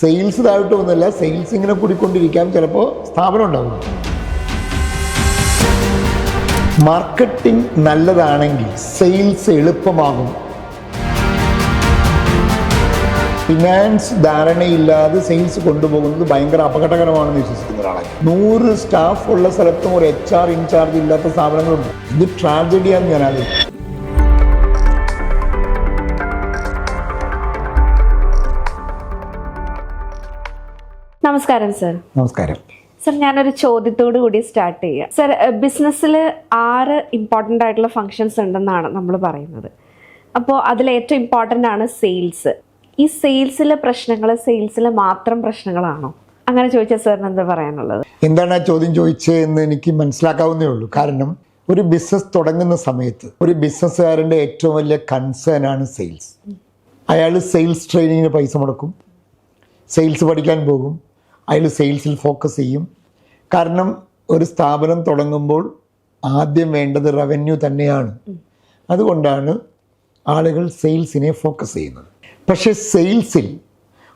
Sales താഴോട്ടൊന്നുമല്ല sales ഇങ്ങനെ കൂടിക്കൊണ്ടിരിക്കാം. ചിലപ്പോൾ സ്ഥാപനം ഉണ്ടാവും. മാർക്കറ്റിംഗ് നല്ലതാണെങ്കിൽ സെയിൽസ് എളുപ്പമാകും. ഫിനാൻസ് ധാരണയില്ലാതെ സെയിൽസ് കൊണ്ടുപോകുന്നത് ഭയങ്കര അപകടകരമാണെന്ന് വിശ്വസിക്കുന്ന ഒരാളാണ് നൂറ് സ്റ്റാഫ് ഉള്ള സ്ഥലത്തും ഒരു എച്ച് ആർ ഇൻചാർജ് ഇല്ലാത്ത സ്ഥാപനങ്ങളുണ്ട്. ഇത് ട്രാജഡിയാന്ന് ഞാൻ ആലോചിക്കും നമസ്കാരം സർ നമസ്കാരം. സർ ഞാനൊരു ചോദ്യത്തോടു കൂടി സ്റ്റാർട്ട് ചെയ്യാം. സർ ബിസിനസ്സിൽ ആറ് ഇമ്പോർട്ടന്റ് ആയിട്ടുള്ള ഫങ്ഷൻസ് ഉണ്ടെന്നാണ് നമ്മൾ പറയുന്നത്. അപ്പോൾ അതിൽ ഏറ്റവും ഇമ്പോർട്ടന്റ് ആണ് സെയിൽസ് ഈ സെയിൽസിലെ പ്രശ്നങ്ങൾ സെയിൽസിലെ മാത്രം പ്രശ്നങ്ങളാണോ? അങ്ങനെ ചോദിച്ചാൽ സാറിന് എന്താ പറയാനുള്ളത്? എന്താണ് ആ ചോദ്യം ചോദിച്ചത് എന്ന് എനിക്ക് മനസ്സിലാക്കാവുന്നേ ഉള്ളൂ. കാരണം ഒരു ബിസിനസ് തുടങ്ങുന്ന സമയത്ത് ഒരു ബിസിനസ്സുകാരന്റെ ഏറ്റവും വലിയ കൺസേൺ ആണ് സെയിൽസ് അയാൾ സെയിൽസ് ട്രെയിനിങ്ങിന് പൈസ മുടക്കും. സെയിൽസ് പഠിക്കാൻ പോകും. അയാൾ സെയിൽസിൽ ഫോക്കസ് ചെയ്യും. കാരണം ഒരു സ്ഥാപനം തുടങ്ങുമ്പോൾ ആദ്യം വേണ്ടത് റവന്യൂ തന്നെയാണ്. അതുകൊണ്ടാണ് ആളുകൾ സെയിൽസിനെ ഫോക്കസ് ചെയ്യുന്നത്. പക്ഷേ സെയിൽസിൽ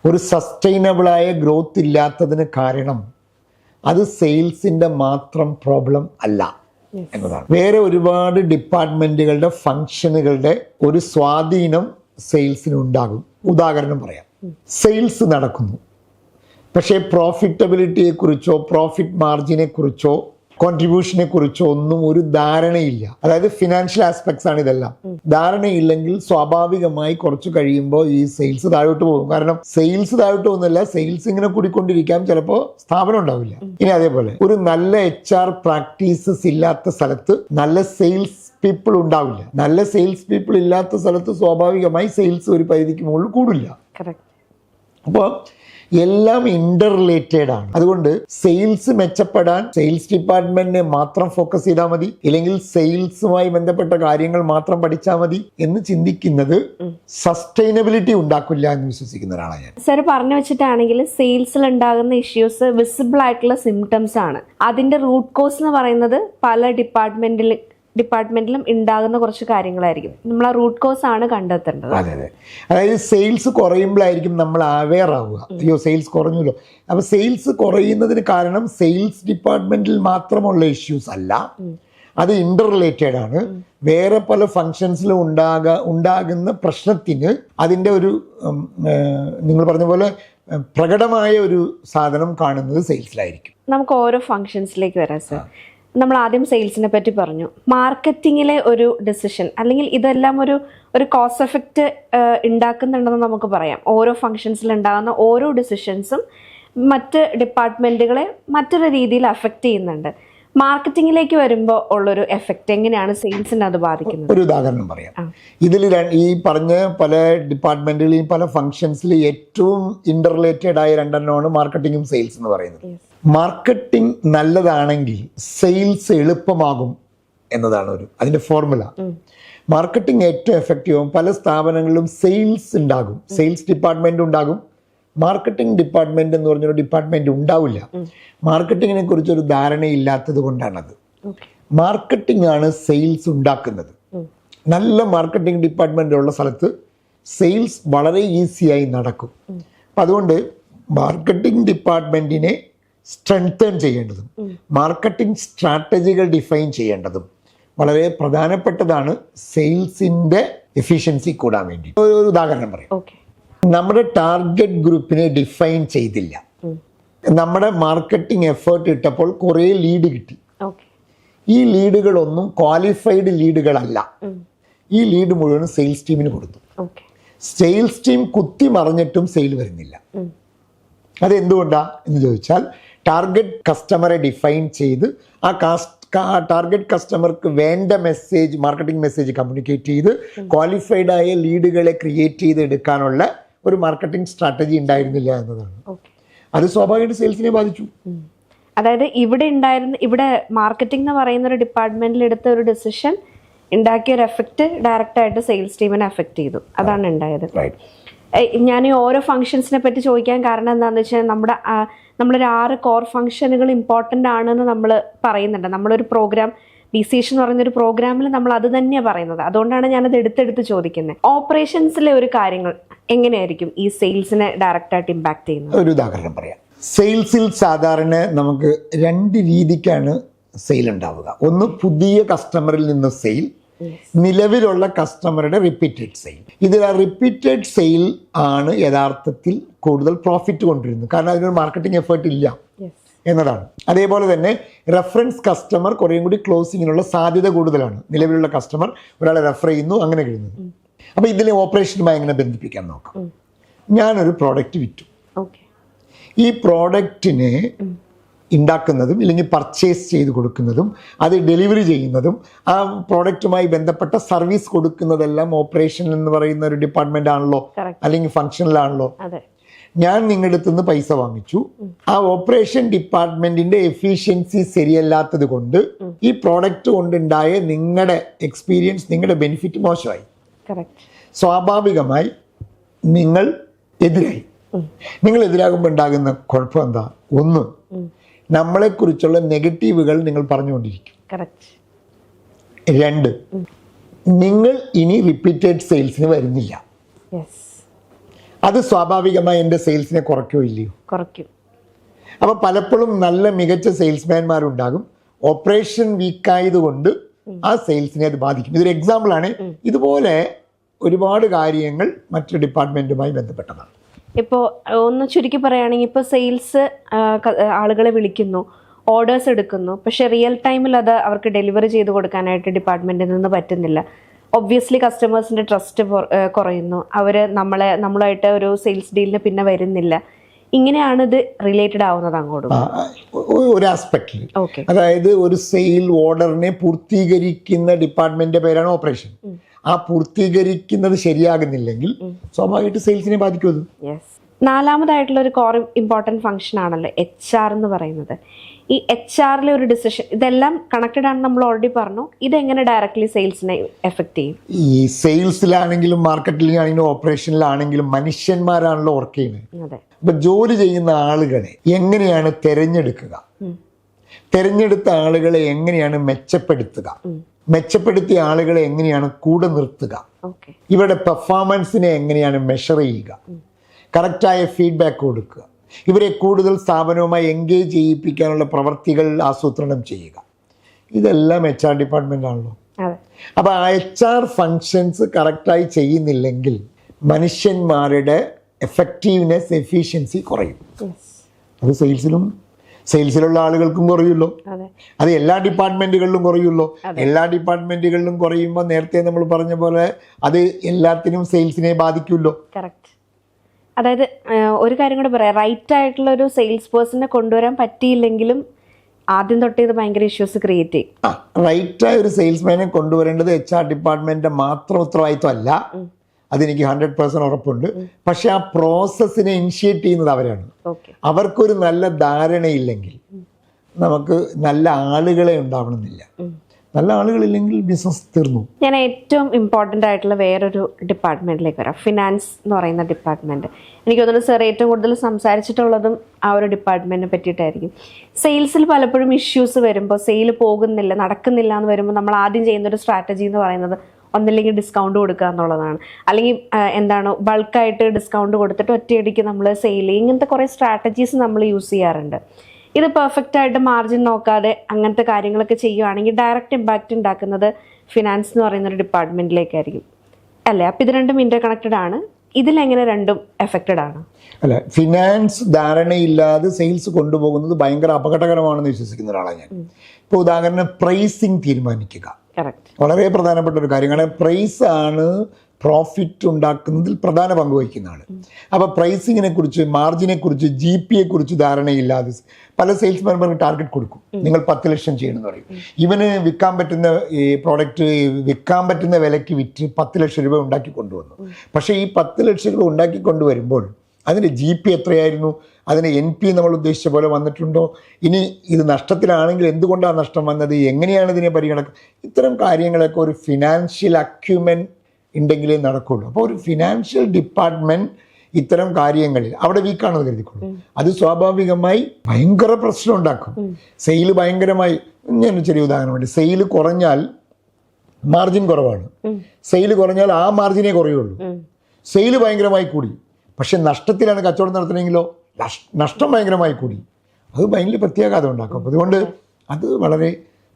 ഒരു സസ്റ്റൈനബിളായ ഗ്രോത്ത് ഇല്ലാത്തതിന് കാരണം അത് സെയിൽസിന്റെ മാത്രം പ്രോബ്ലം അല്ല എന്നതാണ്. വേറെ ഒരുപാട് ഡിപ്പാർട്ട്മെന്റുകളുടെ ഫങ്ഷനുകളുടെ ഒരു സ്വാധീനം സെയിൽസിന് ഉണ്ടാകും. ഉദാഹരണം പറയാം. സെയിൽസ് നടക്കുന്നു. പക്ഷേ പ്രോഫിറ്റബിലിറ്റിയെക്കുറിച്ചോ പ്രോഫിറ്റ് മാർജിനെക്കുറിച്ചോ കോൺട്രിബ്യൂഷനെ കുറിച്ചോ ഒന്നും ഒരു ധാരണയില്ല. അതായത് ഫിനാൻഷ്യൽ ആസ്പെക്ട്സ് ആണ് ഇതെല്ലാം. ധാരണയില്ലെങ്കിൽ സ്വാഭാവികമായി കുറച്ച് കഴിയുമ്പോൾ ഈ സെയിൽസ് താഴോട്ട് പോകും. കാരണം സെയിൽസ് താഴോട്ട് പോകുന്നില്ല സെയിൽസ് ഇങ്ങനെ കൂടിക്കൊണ്ടിരിക്കാം ചിലപ്പോൾ സ്ഥാപനം ഉണ്ടാവില്ല. ഇനി അതേപോലെ ഒരു നല്ല എച്ച് ആർ പ്രാക്ടീസസ് ഇല്ലാത്ത സ്ഥലത്ത് നല്ല സെയിൽസ് പീപ്പിൾ ഉണ്ടാവില്ല. നല്ല സെയിൽസ് പീപ്പിൾ ഇല്ലാത്ത സ്ഥലത്ത് സ്വാഭാവികമായി സെയിൽസ് ഒരു പരിധിക്ക് മുകളിൽ കൂടില്ല. അപ്പോൾ എല്ലാം ഇന്റർ റിലേറ്റഡ് ആണ്. അതുകൊണ്ട് സെയിൽസ് മെച്ചപ്പെടാൻ സെയിൽസ് ഡിപ്പാർട്ട്മെന്റിനെ മാത്രം ഫോക്കസ് ചെയ്താൽ മതി. ഇല്ലെങ്കിൽ സെയിൽസുമായി ബന്ധപ്പെട്ട കാര്യങ്ങൾ മാത്രം പഠിച്ചാൽ മതി എന്ന് ചിന്തിക്കുന്നത് സസ്റ്റൈനബിലിറ്റി ഉണ്ടാക്കില്ല എന്ന് വിശ്വസിക്കുന്ന ഒരാളാണ് ഞാൻ. സാർ പറഞ്ഞു വെച്ചിട്ടാണെങ്കിൽ സെയിൽസിൽ ഉണ്ടാകുന്ന ഇഷ്യൂസ് വിസിബിൾ ആയിട്ടുള്ള സിംറ്റംസ് ആണ്. അതിന്റെ റൂട്ട് കോസ് എന്ന് പറയുന്നത് പല ഡിപ്പാർട്ട്മെന്റിൽ ഡിപ്പാർട്ട്മെന്റിലും ഉണ്ടാകുന്ന കുറച്ച് കാര്യങ്ങളായിരിക്കും. നമ്മൾ ആ റൂട്ട് കോസ് ആണ് കണ്ടെത്തേണ്ടത്. അതെ അതെ. അതായത് സെയിൽസ് കുറയുമ്പോഴായിരിക്കും നമ്മൾ അവെയർ ആവുക. അയ്യോ സെയിൽസ് കുറഞ്ഞല്ലോ. അപ്പൊ സെയിൽസ് കുറയുന്നതിന് കാരണം സെയിൽസ് ഡിപ്പാർട്ട്മെന്റിൽ മാത്രമുള്ള ഇഷ്യൂസ് അല്ല. അത് ഇന്റർ റിലേറ്റഡ് ആണ് വേറെ പല ഫങ്ഷൻസിലും ഉണ്ടാക ഉണ്ടാകുന്ന പ്രശ്നത്തിന് അതിന്റെ ഒരു നിങ്ങൾ പറഞ്ഞ പോലെ പ്രകടമായ ഒരു സാധനം കാണുന്നത് സെയിൽസിലായിരിക്കും. നമുക്ക് ഓരോ ഫങ്ഷൻസിലേക്ക് വരാം സർ നമ്മൾ ആദ്യം സെയിൽസിനെ പറ്റി പറഞ്ഞു. മാർക്കറ്റിങ്ങിലെ ഒരു ഡിസിഷൻ അല്ലെങ്കിൽ ഇതെല്ലാം ഒരു ഒരു കോസ് എഫക്റ്റ് ഉണ്ടാക്കുന്നുണ്ടെന്ന് നമുക്ക് പറയാം. ഓരോ ഫങ്ഷൻസിൽ ഉണ്ടാകുന്ന ഓരോ ഡിസിഷൻസും മറ്റ് ഡിപ്പാർട്ട്മെന്റുകളെ മറ്റൊരു രീതിയിൽ അഫക്റ്റ് ചെയ്യുന്നുണ്ട്. മാർക്കറ്റിങ്ങിലേക്ക് വരുമ്പോൾ ഉള്ളൊരു എഫക്റ്റ് എങ്ങനെയാണ് സെയിൽസിനെ അത് ബാധിക്കുന്നത്? ഒരു ഉദാഹരണം പറയാം. ഇതിൽ ഈ പറഞ്ഞ പല ഡിപ്പാർട്ട്മെന്റുകളിലും പല ഫംഗ്ഷൻസിൽ ഏറ്റവും ഇന്റർറിലേറ്റഡ് ആയ രണ്ടെണ്ണമാണ് മാർക്കറ്റിംഗും സെയിൽസ് എന്ന് പറയുന്നത്. മാർക്കറ്റിംഗ് നല്ലതാണെങ്കിൽ സെയിൽസ് എളുപ്പമാകും എന്നതാണ് ഒരു അതിന്റെ ഫോർമുല മാർക്കറ്റിംഗ് ഏറ്റവും എഫക്റ്റീവും പല സ്ഥാപനങ്ങളിലും സെയിൽസ് ഉണ്ടാകും. സെയിൽസ് ഡിപ്പാർട്ട്മെന്റ് ഉണ്ടാകും. മാർക്കറ്റിംഗ് ഡിപ്പാർട്ട്മെന്റ് എന്ന് പറഞ്ഞൊരു ഡിപ്പാർട്ട്മെന്റ് ഉണ്ടാവില്ല. മാർക്കറ്റിങ്ങിനെ കുറിച്ചൊരു ധാരണയില്ലാത്തത് കൊണ്ടാണത്. മാർക്കറ്റിംഗ് ആണ് സെയിൽസ് ഉണ്ടാക്കുന്നത്. നല്ല മാർക്കറ്റിംഗ് ഡിപ്പാർട്ട്മെന്റ് ഉള്ള സ്ഥലത്ത് സെയിൽസ് വളരെ ഈസിയായി നടക്കും. അപ്പം അതുകൊണ്ട് മാർക്കറ്റിംഗ് ഡിപ്പാർട്ട്മെന്റിനെ സ്ട്രെങ്തേൺ ചെയ്യേണ്ടതും മാർക്കറ്റിംഗ് സ്ട്രാറ്റജികൾ ഡിഫൈൻ ചെയ്യേണ്ടതും വളരെ പ്രധാനപ്പെട്ടതാണ് സെയിൽസിന്റെ എഫിഷ്യൻസി കൂടാൻ വേണ്ടി. ഒരു ഉദാഹരണം പറയാം. ഓക്കെ നമ്മുടെ ടാർഗറ്റ് ഗ്രൂപ്പിനെ ഡിഫൈൻ ചെയ്തില്ല. നമ്മുടെ മാർക്കറ്റിംഗ് എഫേർട്ട് ഇട്ടപ്പോൾ കുറേ ലീഡ് കിട്ടി. ഈ ലീഡുകളൊന്നും ക്വാളിഫൈഡ് ലീഡുകളല്ല ഈ ലീഡ് മുഴുവൻ സെയിൽസ് ടീമിന് കൊടുത്തു. സെയിൽസ് ടീം കുത്തി മറിഞ്ഞിട്ടും സെയിൽ വരുന്നില്ല. അതെന്തുകൊണ്ടാ എന്ന് ചോദിച്ചാൽ ടാർഗറ്റ് കസ്റ്റമറെ ഡിഫൈൻ ചെയ്ത് ആ കാസ്റ്റ് ടാർഗറ്റ് കസ്റ്റമർക്ക് വേണ്ട മെസ്സേജ് മാർക്കറ്റിംഗ് മെസ്സേജ് കമ്മ്യൂണിക്കേറ്റ് ചെയ്ത് ക്വാളിഫൈഡ് ആയ ലീഡുകളെ ക്രിയേറ്റ് ചെയ്ത് എടുക്കാനുള്ള ഒരു മാർക്കറ്റിംഗ് സ്ട്രാറ്റജി ഉണ്ടായിരുന്നില്ല എന്നതാണ്. അത് സ്വാഭാവികമായിട്ട് സെയിൽസിനെ ബാധിച്ചു. അതായത് ഇവിടെ ഉണ്ടായിരുന്ന ഇവിടെ മാർക്കറ്റിംഗ് എന്ന് പറയുന്ന ഒരു ഡിപ്പാർട്ട്മെന്റിൽ എടുത്ത ഒരു ഡിസിഷൻ ഉണ്ടാക്കിയ ഒരു എഫക്റ്റ് ഡയറക്റ്റ് ആയിട്ട് സെയിൽസ് ടീമിനെ എഫക്ട് ചെയ്തു. അതാണ് ഉണ്ടായത്. ഞാൻ ഈ ഓരോ ഫംഗ്ഷൻസിനെ പറ്റി ചോദിക്കാൻ കാരണം എന്താണെന്ന് വെച്ചാൽ നമ്മുടെ നമ്മളൊരു ആറ് കോർ ഫംഗ്ഷനുകൾ ഇമ്പോർട്ടന്റ് ആണെന്ന് നമ്മൾ പറയുന്നുണ്ട്. നമ്മളൊരു പ്രോഗ്രാം ബി ബിസേഷൻ എന്ന് പറയുന്ന ഒരു പ്രോഗ്രാമിൽ നമ്മൾ അത് തന്നെയാണ് പറയുന്നത്. അതുകൊണ്ടാണ് ഞാനത് എടുത്തെടുത്ത് ചോദിക്കുന്നത് ഓപ്പറേഷൻസിലെ ഒരു കാര്യങ്ങൾ എങ്ങനെയായിരിക്കും ഈ സെയിൽസിനെ ഡയറക്റ്റ് ആയിട്ട് ഇമ്പാക്ട് ചെയ്യുന്നത്? ഒരു ഉദാഹരണം പറയാം. സെയിൽസിൽ സാധാരണ നമുക്ക് രണ്ട് രീതിക്കാണ് സെയിൽ ഉണ്ടാവുക. ഒന്ന് പുതിയ കസ്റ്റമറിൽ നിന്ന് സെയിൽ നിലവിലുള്ള കസ്റ്റമറുടെ റിപ്പീറ്റഡ് സെയിൽ. ഇതിൽ ആ റിപ്പീറ്റഡ് സെയിൽ ആണ് യഥാർത്ഥത്തിൽ കൂടുതൽ പ്രോഫിറ്റ് കൊണ്ടുവരുന്നത് കാരണം അതിനൊരു മാർക്കറ്റിംഗ് എഫേർട്ട് ഇല്ല എന്നതാണ്. അതേപോലെ തന്നെ റെഫറൻസ് കസ്റ്റമർ കുറേയും കൂടി ക്ലോസിങ്ങിനുള്ള സാധ്യത കൂടുതലാണ്. നിലവിലുള്ള കസ്റ്റമർ ഒരാളെ റെഫർ ചെയ്യുന്നു അങ്ങനെ കഴിയുന്നത് അപ്പോൾ ഇതിലെ ഓപ്പറേഷനുമായി എങ്ങനെ ബന്ധിപ്പിക്കാൻ നോക്കാം? ഞാനൊരു പ്രോഡക്റ്റ് വിറ്റു. ഈ പ്രോഡക്റ്റിനെ ഉണ്ടാക്കുന്നതും ഇല്ലെങ്കിൽ പർച്ചേസ് ചെയ്ത് കൊടുക്കുന്നതും അത് ഡെലിവറി ചെയ്യുന്നതും ആ പ്രോഡക്റ്റുമായി ബന്ധപ്പെട്ട സർവീസ് കൊടുക്കുന്നതെല്ലാം ഓപ്പറേഷൻ എന്ന് പറയുന്ന ഒരു ഡിപ്പാർട്ട്മെന്റ് ആണല്ലോ. അല്ലെങ്കിൽ ഫംഗ്ഷനിലാണല്ലോ ഞാൻ നിങ്ങളുടെ അടുത്ത് നിന്ന് പൈസ വാങ്ങിച്ചു. ആ ഓപ്പറേഷൻ ഡിപ്പാർട്ട്മെന്റിന്റെ എഫിഷ്യൻസി ശരിയല്ലാത്തത് കൊണ്ട് ഈ പ്രോഡക്റ്റ് കൊണ്ടുണ്ടായ നിങ്ങളുടെ എക്സ്പീരിയൻസ് നിങ്ങളുടെ ബെനിഫിറ്റ് മോശമായി. സ്വാഭാവികമായി നിങ്ങൾ എതിരായി. നിങ്ങൾ എതിരാകുമ്പോൾ ഉണ്ടാകുന്ന കുഴപ്പം എന്താ? ഒന്ന് നമ്മളെക്കുറിച്ചുള്ള നെഗറ്റീവുകൾ നിങ്ങൾ പറഞ്ഞുകൊണ്ടിരിക്കും. രണ്ട് നിങ്ങൾ ഇനി റിപ്പീറ്റഡ് സെയിൽസിന് വരുന്നില്ല. അത് സ്വാഭാവികമായി എന്റെ സെയിൽസിനെ കുറയ്ക്കോ ഇല്ലയോ? കുറയ്ക്കും. അപ്പോൾ പലപ്പോഴും നല്ല മികച്ച സെയിൽസ്മാൻമാരുണ്ടാകും ഓപ്പറേഷൻ വീക്കായതുകൊണ്ട് ആ സെയിൽസിനെ അത് ബാധിക്കും. ഇതൊരു എക്സാമ്പിളാണ് ഇതുപോലെ ഒരുപാട് കാര്യങ്ങൾ മറ്റു ഡിപ്പാർട്ട്മെന്റുമായി ബന്ധപ്പെട്ടതാണ്. ഇപ്പോൾ ഒന്ന് ചുരുക്കി പറയുകയാണെങ്കിൽ ഇപ്പോൾ സെയിൽസ് ആളുകളെ വിളിക്കുന്നു ഓർഡേഴ്സ് എടുക്കുന്നു പക്ഷെ റിയൽ ടൈമിൽ അത് അവർക്ക് ഡെലിവറി ചെയ്ത് കൊടുക്കാനായിട്ട് ഡിപ്പാർട്ട്മെന്റിൽ നിന്ന് പറ്റുന്നില്ല. ഒബ്വിയസ്ലി കസ്റ്റമേഴ്സിന്റെ ട്രസ്റ്റ് കുറയുന്നു. അവർ നമ്മളെ നമ്മളായിട്ട് ഒരു സെയിൽസ് ഡീലിന് പിന്നെ വരുന്നില്ല. ഇങ്ങനെയാണ് ഇത് റിലേറ്റഡ് ആവുന്നത് അങ്ങോട്ട്? ഒരു ആസ്പെക്റ്റിൽ അതായത് ഒരു സെയിൽ ഓർഡറിനെ പൂർത്തീകരിക്കുന്ന ഡിപ്പാർട്ട്മെന്റിന്റെ പേരാണ് ഓപ്പറേഷൻ ആ പൂർത്തീകരിക്കുന്നത് ശരിയാകുന്നില്ലെങ്കിൽ സ്വാഭാവികമായിട്ട് സെയിൽസിനെ ബാധിക്കും യെസ് നാലാമതായിട്ടുള്ള ഒരു കോർ ഇമ്പോർട്ടന്റ് ഫംഗ്ഷൻ ആണല്ലോ എച്ച് ആർ എന്ന് പറയുന്നത്. ഈ എച്ച് ആറിലെ ഒരു ഡിസിഷൻ ഇതെല്ലാം കണക്റ്റഡ് ആണ് നമ്മൾ ഓൾറെഡി പറഞ്ഞു. ഇതെങ്ങനെ ഡയറക്ട്ലി സെയിൽസിനെ എഫക്ട് ചെയ്യും? ഈ സെയിൽസിലാണെങ്കിലും മാർക്കറ്റിലാണെങ്കിലും ഓപ്പറേഷനിലാണെങ്കിലും മനുഷ്യന്മാരാണല്ലോ വർക്ക് ചെയ്യുന്നത്. അപ്പൊ ജോലി ചെയ്യുന്ന ആളുകളെ എങ്ങനെയാണ് തിരഞ്ഞെടുക്കുക? തിരഞ്ഞെടുത്ത ആളുകളെ എങ്ങനെയാണ് മെച്ചപ്പെടുത്തുക? മെച്ചപ്പെടുത്തിയ ആളുകളെ എങ്ങനെയാണ് കൂടെ നിർത്തുക? ഇവരുടെ പെർഫോമൻസിനെ എങ്ങനെയാണ് മെഷർ ചെയ്യുക? കറക്റ്റായ ഫീഡ്ബാക്ക് കൊടുക്കുക. ഇവരെ കൂടുതൽ സ്ഥാപനവുമായി എൻഗേജ് ചെയ്യിപ്പിക്കാനുള്ള പ്രവർത്തികൾ ആസൂത്രണം ചെയ്യുക. ഇതെല്ലാം എച്ച് ആർ ഡിപ്പാർട്ട്മെന്റ് ആണല്ലോ. അപ്പോൾ ആ എച്ച് ആർ ഫങ്ഷൻസ് കറക്റ്റായി ചെയ്യുന്നില്ലെങ്കിൽ മനുഷ്യന്മാരുടെ എഫക്റ്റീവ്നെസ് എഫിഷ്യൻസി കുറയും. അത് സെയിൽസിലും സെയിൽസിലുള്ള ആളുകൾക്കും കുറയുമല്ലോ. അതെ. എല്ലാ ഡിപ്പാർട്ട്മെന്റുകളിലും കുറയുമല്ലോ. എല്ലാ ഡിപ്പാർട്ട്മെന്റുകളിലും കുറയുമ്പോൾ നേരത്തെ നമ്മൾ പറഞ്ഞ പോലെ അത് എല്ലാത്തിനും സെയിൽസിനെ ബാധിക്കുമല്ലോ. അതായത് ഒരു കാര്യം കൂടെ പറയാം. റൈറ്റ് ആയിട്ടുള്ള ഒരു സെയിൽസ് പേഴ്സണിനെ കൊണ്ടുവരാൻ പറ്റിയില്ലെങ്കിലും ആദ്യം തൊട്ടേ ഇത് ഭയങ്കര ഇഷ്യൂസ് ക്രിയേറ്റ് ചെയ്യും. ആ റൈറ്റായ ഒരു സെയിൽസ്മാനെ കൊണ്ടുവരേണ്ടത് എച്ച് ആർ ഡിപ്പാർട്ട്മെന്റ് മാത്രം ഉത്തരവാദിത്വം അല്ല. അതെനിക്ക് ഹൺഡ്രഡ് പെർസെന്റ് ഉറപ്പുണ്ട്. പക്ഷെ ആ പ്രോസസ്സിനെ ഇനിഷ്യേറ്റ് ചെയ്യുന്നത് അവരാണ്. അവർക്കൊരു നല്ല ധാരണയില്ലെങ്കിൽ നമുക്ക് നല്ല ആളുകളെ ഉണ്ടാവണമെന്നില്ല. നല്ല ആളുകളില്ലെങ്കിൽ ബിസിനസ് തീർന്നു. ഞാൻ ഏറ്റവും ഇമ്പോർട്ടന്റ് ആയിട്ടുള്ള വേറൊരു ഡിപ്പാർട്ട്മെന്റിലേക്ക് വരാം. ഫിനാൻസ് എന്ന് പറയുന്ന ഡിപ്പാർട്ട്മെന്റ് എനിക്ക് തോന്നുന്നു സാർ ഏറ്റവും കൂടുതൽ സംസാരിച്ചിട്ടുള്ളതും ആ ഒരു ഡിപ്പാർട്ട്മെന്റിനെ പറ്റിയിട്ടായിരിക്കും. സെയിൽസിൽ പലപ്പോഴും ഇഷ്യൂസ് വരുമ്പോൾ സെയിൽ പോകുന്നില്ല നടക്കുന്നില്ല എന്ന് വരുമ്പോൾ നമ്മൾ ആദ്യം ചെയ്യുന്ന ഒരു സ്ട്രാറ്റജി എന്ന് പറയുന്നത് ഒന്നില്ലെങ്കിൽ ഡിസ്കൗണ്ട് കൊടുക്കുക എന്നുള്ളതാണ്. അല്ലെങ്കിൽ എന്താണ് ബൾക്കായിട്ട് ഡിസ്കൗണ്ട് കൊടുത്തിട്ട് ഒറ്റയടിക്ക് നമ്മൾ സെയിൽ ഇങ്ങനത്തെ കുറേ സ്ട്രാറ്റജീസ് നമ്മൾ യൂസ് ചെയ്യാറുണ്ട്. ഇത് പെർഫെക്റ്റ് ആയിട്ട് മാർജിൻ നോക്കാതെ അങ്ങനത്തെ കാര്യങ്ങളൊക്കെ ചെയ്യുവാണെങ്കിൽ ഡയറക്റ്റ് ഇമ്പാക്റ്റ് ഉണ്ടാക്കുന്നത് ഫിനാൻസ് എന്ന് പറയുന്ന ഒരു ഡിപ്പാർട്ട്മെന്റിലേക്കായിരിക്കും അല്ലേ? അപ്പൊ ഇത് രണ്ടും ഇന്റർ കണക്റ്റഡ് ആണ് ഇതിലെങ്ങനെ രണ്ടും എഫക്റ്റഡ് ആണ്? അല്ല ഫിനാൻസ് ധാരണയില്ലാതെ സെയിൽസ് കൊണ്ടുപോകുന്നത് ഭയങ്കര അപകടകരമാണെന്ന് വിശ്വസിക്കുന്ന ഒരാളാണ് ഞാൻ. ഇപ്പോൾ ഉദാഹരണം പ്രൈസിങ് തീരുമാനിക്കുക. വളരെ പ്രധാനപ്പെട്ട ഒരു കാര്യം കാരണം പ്രൈസ് ആണ് പ്രോഫിറ്റ് ഉണ്ടാക്കുന്നതിൽ പ്രധാന പങ്ക് വഹിക്കുന്നതാണ്. അപ്പോൾ പ്രൈസിങ്ങിനെ കുറിച്ച് മാർജിനെ കുറിച്ച് ജി പി എ കുറിച്ച് ധാരണയില്ലാതെ പല സെയിൽസ്മാൻമാർക്ക് ടാർഗറ്റ് കൊടുക്കും. നിങ്ങൾ പത്ത് ലക്ഷം ചെയ്യണമെന്ന് പറയും. ഇവന് വിൽക്കാൻ പറ്റുന്ന ഈ പ്രോഡക്റ്റ് വിൽക്കാൻ പറ്റുന്ന വിലയ്ക്ക് വിറ്റ് പത്ത് ലക്ഷം രൂപ ഉണ്ടാക്കി കൊണ്ടുവന്നു. പക്ഷേ ഈ പത്ത് ലക്ഷം രൂപ ഉണ്ടാക്കി കൊണ്ടുവരുമ്പോൾ അതിന്റെ ജി പി എത്രയായിരുന്നു? അതിന് എൻ പി നമ്മൾ ഉദ്ദേശിച്ച പോലെ വന്നിട്ടുണ്ടോ? ഇനി ഇത് നഷ്ടത്തിലാണെങ്കിൽ എന്തുകൊണ്ടാണ് നഷ്ടം വന്നത്? എങ്ങനെയാണ് ഇതിനെ പരിഗണക്കുക ഇത്തരം കാര്യങ്ങളൊക്കെ ഒരു ഫിനാൻഷ്യൽ അക്യൂമെൻ ഉണ്ടെങ്കിലേ നടക്കുള്ളൂ. അപ്പോൾ ഒരു ഫിനാൻഷ്യൽ ഡിപ്പാർട്ട്മെന്റ് ഇത്തരം കാര്യങ്ങളിൽ അവിടെ വീക്കാണെന്ന് കരുതിക്കൊള്ളൂ അത് സ്വാഭാവികമായി ഭയങ്കര പ്രശ്നം ഉണ്ടാക്കും. സെയിൽ ഭയങ്കരമായി ഞാൻ ചെറിയ ഉദാഹരണം വേണ്ടി സെയിൽ കുറഞ്ഞാൽ മാർജിൻ കുറവാണ്. സെയിൽ കുറഞ്ഞാൽ ആ മാർജിനേ കുറയുള്ളൂ. സെയിൽ ഭയങ്കരമായി കൂടി. പക്ഷെ നഷ്ടത്തിലാണ് കച്ചവടം നടത്തണമെങ്കിലോ? നഷ്ടം ഭയങ്കരമായി കൂടി. അത് ഭയങ്കര പ്രത്യാഘാതം ഉണ്ടാക്കും. അതുകൊണ്ട് അത് വളരെ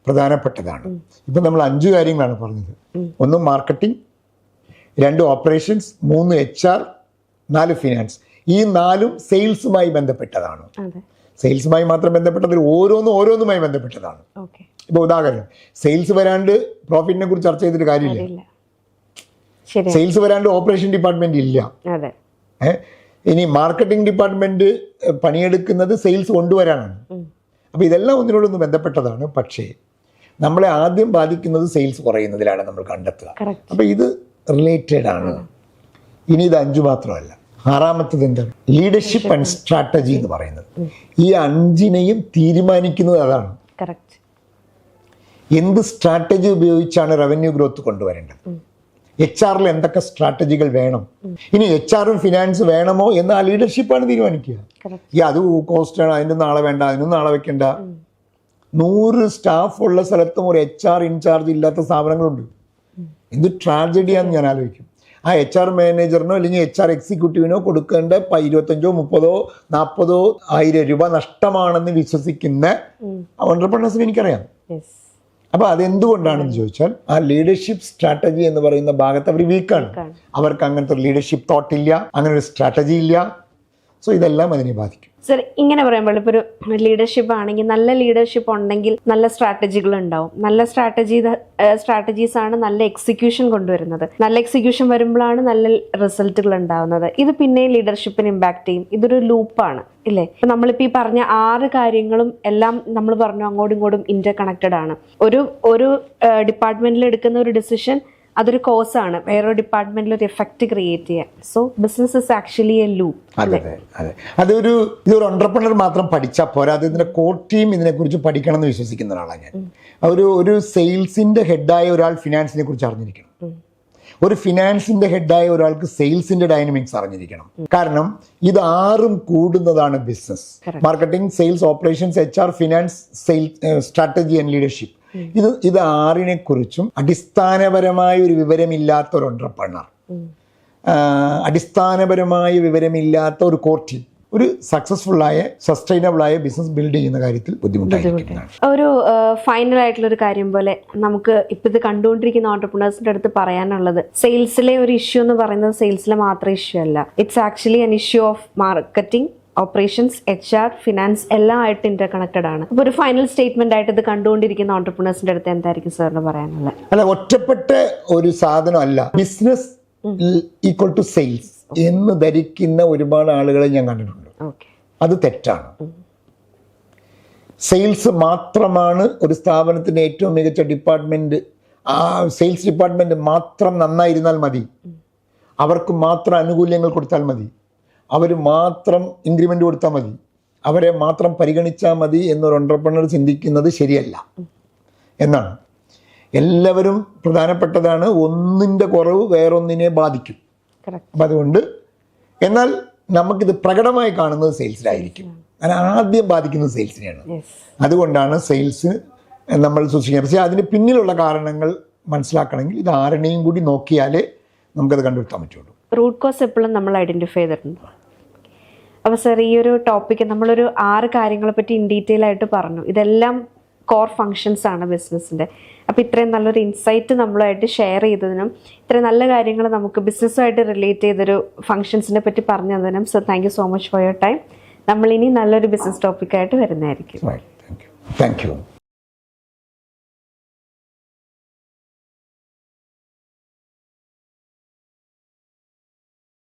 പ്രധാനപ്പെട്ടതാണ്. ഇപ്പം നമ്മൾ അഞ്ച് കാര്യങ്ങളാണ് പറഞ്ഞത്. ഒന്ന് മാർക്കറ്റിംഗ് രണ്ട് ഓപ്പറേഷൻസ് മൂന്ന് എച്ച് ആർ നാല് ഫിനാൻസ് ഈ നാലും സെയിൽസുമായി ബന്ധപ്പെട്ടതാണ്. സെയിൽസുമായി മാത്രം ബന്ധപ്പെട്ടതിൽ ഓരോന്നും ഓരോന്നുമായി ബന്ധപ്പെട്ടതാണ്. ഇപ്പൊ ഇപ്പോൾ ഉദാഹരണം സെയിൽസ് വരാണ്ട് പ്രോഫിറ്റിനെ കുറിച്ച് ചർച്ച ചെയ്തിട്ട് കാര്യമില്ല. സെയിൽസ് വരാണ്ട് ഓപ്പറേഷൻ ഡിപ്പാർട്ട്മെന്റ് ഇല്ല? ഇനി മാർക്കറ്റിംഗ് ഡിപ്പാർട്ട്മെന്റ് പണിയെടുക്കുന്നത് സെയിൽസ് കൊണ്ടുവരാനാണ്. അപ്പോൾ ഇതെല്ലാം ഒന്നിനോടൊന്ന് ബന്ധപ്പെട്ടതാണ്. പക്ഷേ നമ്മളെ ആദ്യം ബാധിക്കുന്നത് സെയിൽസ് കുറയുന്നതിലാണ് നമ്മൾ കണ്ടെത്തുക. അപ്പൊ അപ്പോൾ ഇത് റിലേറ്റഡ് ആണ്. ഇനി ഇത് അഞ്ചു മാത്രമല്ല. ആറാമത്തത് എന്താണ് ലീഡർഷിപ്പ് ആൻഡ് സ്ട്രാറ്റജി എന്ന് പറയുന്നത്. ഈ അഞ്ചിനെയും തീരുമാനിക്കുന്നത് അതാണ്. എന്ത് സ്ട്രാറ്റജി ഉപയോഗിച്ചാണ് റവന്യൂ ഗ്രോത്ത് കൊണ്ടുവരേണ്ടത്? എച്ച് ആറിൽ എന്തൊക്കെ സ്ട്രാറ്റജികൾ വേണം? ഇനി എച്ച് ആറും ഫിനാൻസ് വേണമോ എന്ന് ആ ലീഡർഷിപ്പാണ് തീരുമാനിക്കുക. ഈ അത് കോസ്റ്റ് ആണ് അതിന്റെ നാളെ വേണ്ട അതിനും നാളെ വെക്കണ്ട. നൂറ് സ്റ്റാഫ് ഉള്ള സ്ഥലത്തും ഒരു എച്ച് ആർ ഇൻചാർജ് ഇല്ലാത്ത സ്ഥാപനങ്ങളുണ്ട്. എന്ത് ട്രാജഡിയാന്ന് ഞാൻ ആലോചിക്കും. ആ എച്ച് ആർ മാനേജറിനോ അല്ലെങ്കിൽ എച്ച് ആർ എക്സിക്യൂട്ടീവിനോ കൊടുക്കേണ്ട ഇരുപത്തഞ്ചോ മുപ്പതോ നാൽപ്പതോ ആയിരം രൂപ നഷ്ടമാണെന്ന് വിശ്വസിക്കുന്ന ഓണ്ടർപ്രണേഴ്സിന് എനിക്കറിയാം. അപ്പൊ അപ്പോൾ അതെന്തുകൊണ്ടാണെന്ന് ചോദിച്ചാൽ ആ ലീഡർഷിപ്പ് സ്ട്രാറ്റജി എന്ന് പറയുന്ന ഭാഗത്ത് അവർ വീക്കാണ് അവർക്ക് അങ്ങനത്തെ ഒരു ലീഡർഷിപ്പ് തോട്ടില്ല അങ്ങനെ ഒരു സ്ട്രാറ്റജി ഇല്ല. സോ ഇതെല്ലാം അതിനെ ബാധിക്കും. സർ ഇങ്ങനെ പറയുമ്പോൾ ഇപ്പോൾ ഒരു ലീഡർഷിപ്പ് ആണെങ്കിൽ നല്ല ലീഡർഷിപ്പ് ഉണ്ടെങ്കിൽ നല്ല സ്ട്രാറ്റജികൾ ഉണ്ടാവും. നല്ല സ്ട്രാറ്റജി സ്ട്രാറ്റജീസ് ആണ് നല്ല എക്സിക്യൂഷൻ കൊണ്ടുവരുന്നത്. നല്ല എക്സിക്യൂഷൻ വരുമ്പോഴാണ് നല്ല റിസൾട്ടുകൾ ഉണ്ടാവുന്നത്. ഇത് പിന്നെ ലീഡർഷിപ്പിന് ഇമ്പാക്ട് ചെയ്യും. ഇതൊരു ലൂപ്പാണ് ഇല്ലേ? ഇപ്പം നമ്മളിപ്പോൾ ഈ പറഞ്ഞ ആറ് കാര്യങ്ങളും എല്ലാം നമ്മൾ പറഞ്ഞു അങ്ങോട്ടും ഇങ്ങോട്ടും ഇന്റർ കണക്റ്റഡ് ആണ്. ഒരു ഒരു ഡിപ്പാർട്ട്മെന്റിൽ എടുക്കുന്ന ഒരു ഡിസിഷൻ അതൊരു കോസാണ് വേറൊരു ഡിപ്പാർട്ട്മെന്റിൽ ഒരു എഫക്റ്റ് ക്രിയേറ്റ് ചെയ്യാൻ. So business is actually a loop അതെ അതെ അതെ. അതൊരു ഇതൊരു ഓണ്ടർപ്രണർ മാത്രം പഠിച്ചാൽ പോരാ. അത് ഇതിന്റെ കോർ ടീം ഇതിനെക്കുറിച്ച് പഠിക്കണം എന്ന് വിശ്വസിക്കുന്ന ഒരാളാണ് ഞാൻ. ഒരു ഒരു സെയിൽസിന്റെ ഹെഡായ ഒരാൾ ഫിനാൻസിനെ കുറിച്ച് അറിഞ്ഞിരിക്കണം. ഒരു ഫിനാൻസിന്റെ ഹെഡായ ഒരാൾക്ക് സെയിൽസിന്റെ ഡൈനമിക്സ് അറിഞ്ഞിരിക്കണം. കാരണം ഇത് ആറും കൂടുന്നതാണ് business marketing sales operations H R finance sale strategy and leadership ഇത് ഇത് ആറിനെ കുറിച്ചും അടിസ്ഥാനപരമായ ഒരു വിവരമില്ലാത്ത ഒരു ഓണ്ടർപ്രണർ അടിസ്ഥാനപരമായ വിവരമില്ലാത്ത ഒരു കോർ ടീം ഒരു സക്സസ്ഫുൾ ആയ സസ്റ്റൈനബിൾ ആയ ബിസിനസ് ബിൽഡ് ചെയ്യുന്ന കാര്യത്തിൽ ബുദ്ധിമുട്ടായിരിക്കുന്നതാണ് ഒരു ഫൈനൽ ആയിട്ടുള്ള ഒരു കാര്യം പോലെ നമുക്ക് ഇപ്പൊ ഇത് കണ്ടുകൊണ്ടിരിക്കുന്ന ഓണ്ടർപ്രണേഴ്സിന്റെ അടുത്ത് പറയാനുള്ളത്. സെയിൽസിലെ ഒരു ഇഷ്യൂ എന്ന് പറയുന്നത് സെയിൽസിലെ മാത്രം ഇഷ്യൂ അല്ല. It's actually an issue of marketing operations H R finance എല്ലാം ആയിട്ട് ഇന്റർ കണക്റ്റഡ് ആണ്. അപ്പോൾ ഒരു ഫൈനൽ സ്റ്റേറ്റ്മെന്റ് ആയിട്ട് ഇത് കണ്ടുകൊണ്ടിരിക്കുന്ന ഓണ്ടർപ്രണേഴ്സിന്റെ അടുത്ത് എന്തായിരിക്കും സാറിന് പറയാനുള്ളത്? അല്ല ഒറ്റപ്പെട്ട ഒരു സാധനമല്ല ബിസിനസ് ഈക്വൽ ടു സെയിൽസ് എന്ന് ധരിക്കുന്ന ഒരുപാട് ആളുകളെ ഞാൻ കണ്ടിട്ടുണ്ട്. അത് തെറ്റാണ്. സെയിൽസ് മാത്രമാണ് ഒരു സ്ഥാപനത്തിന്റെ ഏറ്റവും മികച്ച ഡിപ്പാർട്ട്മെന്റ് ആ സെയിൽസ് ഡിപ്പാർട്ട്മെന്റ് മാത്രം നന്നായിരുന്നാൽ മതി. അവർക്ക് മാത്രം ആനുകൂല്യങ്ങൾ കൊടുത്താൽ മതി. അവർ മാത്രം ഇൻക്രിമെന്റ് കൊടുത്താൽ മതി. അവരെ മാത്രം പരിഗണിച്ചാൽ മതി എന്നൊരു എന്റർപ്രണർ ചിന്തിക്കുന്നത് ശരിയല്ല. എന്നാണ്. എല്ലാവരും പ്രധാനപ്പെട്ടതാണ് ഒന്നിന്റെ കുറവ് വേറൊന്നിനെ ബാധിക്കും. അപ്പം അതുകൊണ്ട് എന്നാൽ നമുക്കിത് പ്രകടമായി കാണുന്നത് സെയിൽസിലായിരിക്കും. അങ്ങനെ ആദ്യം ബാധിക്കുന്നത് സെയിൽസിനെയാണ്. അതുകൊണ്ടാണ് സെയിൽസ് നമ്മൾ സൂക്ഷിക്കുന്നത്. പക്ഷേ അതിന് പിന്നിലുള്ള കാരണങ്ങൾ മനസ്സിലാക്കണമെങ്കിൽ ഇത് ആരുടെയും കൂടി നോക്കിയാലേ നമുക്കത് കണ്ടുപിടുത്താൻ പറ്റുള്ളൂ. റൂട്ട് കോസ് എപ്പോഴും നമ്മൾ ഐഡന്റിഫൈ ചെയ്തിട്ടുണ്ട്. അപ്പോൾ സാർ ഈ ഒരു ടോപ്പിക്ക് നമ്മളൊരു ആറ് കാര്യങ്ങളെ പറ്റി ഇൻ ഡീറ്റെയിൽ ആയിട്ട് പറഞ്ഞു. ഇതെല്ലാം കോർ ഫങ്ഷൻസ് ആണ് ബിസിനസ്സിന്റെ അപ്പോൾ ഇത്രയും നല്ലൊരു ഇൻസൈറ്റ് നമ്മളുമായിട്ട് ഷെയർ ചെയ്തതിനും ഇത്രയും നല്ല കാര്യങ്ങൾ നമുക്ക് ബിസിനസ്സുമായിട്ട് റിലേറ്റ് ചെയ്തൊരു ഫങ്ഷൻസിനെ പറ്റി പറഞ്ഞു തന്നതിനും sir thank so much for your time നമ്മളിനി നല്ലൊരു ബിസിനസ് ടോപ്പിക്കായിട്ട് വരുന്നതായിരിക്കും. Thank you